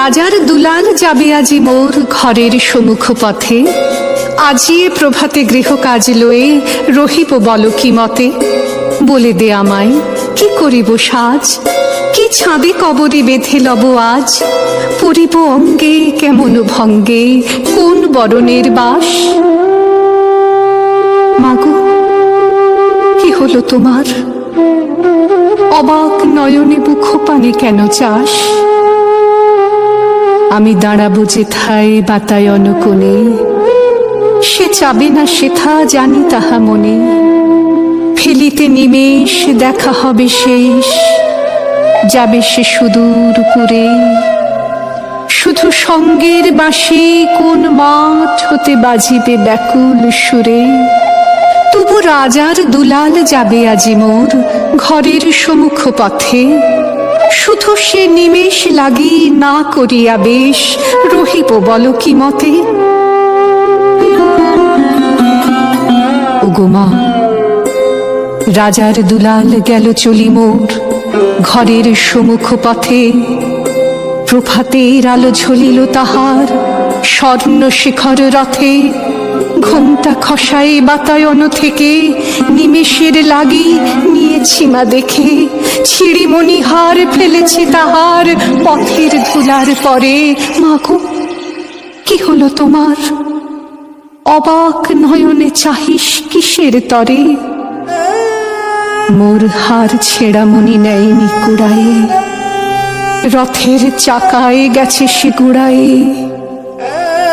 রাজার দুলাল যাবে আজি মোর ঘরের সম্মুখ পথে। আজিয়ে প্রভাতে গৃহ কাজ লয়ে রহিব বল কি মতে? বলে দে আমায়, কি করিব সাজ? কি ছাঁদে কবরে বেঁধে লব আজ? পরিব অঙ্গে কেমন ভঙ্গে, কোন বরণের বাস? মাগো, কি হলো তোমার? অবাক নয়নে বুখ পানে কেন চাস? আমি দাঁড়াবো যেথায় বাতায়ন কোণে সে চাবে না সেথা জানি তাহা মনে। ফেলিতে নিমেষ, দেখা হবে শেষ। যাবে সে সুদূর করে শুধু সঙ্গের বাঁশি কোন মাঠ হতে বাজিবে ব্যাকুল সুরে। তবু রাজার দুলাল যাবে আজি মোর ঘরের সম্মুখ পথে শুধু সে নিমেষ লাগি না করিয়া বেশ রহিব বল কি মতে? ওগো মা, রাজার দুলাল গেল চলি মোর, ঘরের সম্মুখ পথে। প্রভাতের আলো ঝলিল তাহার, স্বর্ণ শিখর রথে। ঘুমটা খসায় বাতায়ন থেকে, নিমেষের লাগি নিয়েছি মা দেখে ছিড়িমণি হার ফেলেছে তাহার পথের ধুলার পরে। মাগো কি হলো তোমার? অবাক নয়নে চাহিস কিসের তরে? মোর হার ছেঁড়া মনি নেয়নি কুড়ায়ে। রথের চাকায় গেছে সে গুড়ায়ে।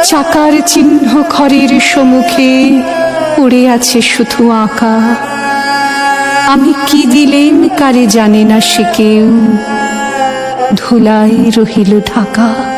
চাকার চিহ্ন খরের সম্মুখে পড়ে আছে শুধু আঁকা। আমি কি দিলেন কারে জানে না সে কেউ? ধুলায় রহিল ঢাকা।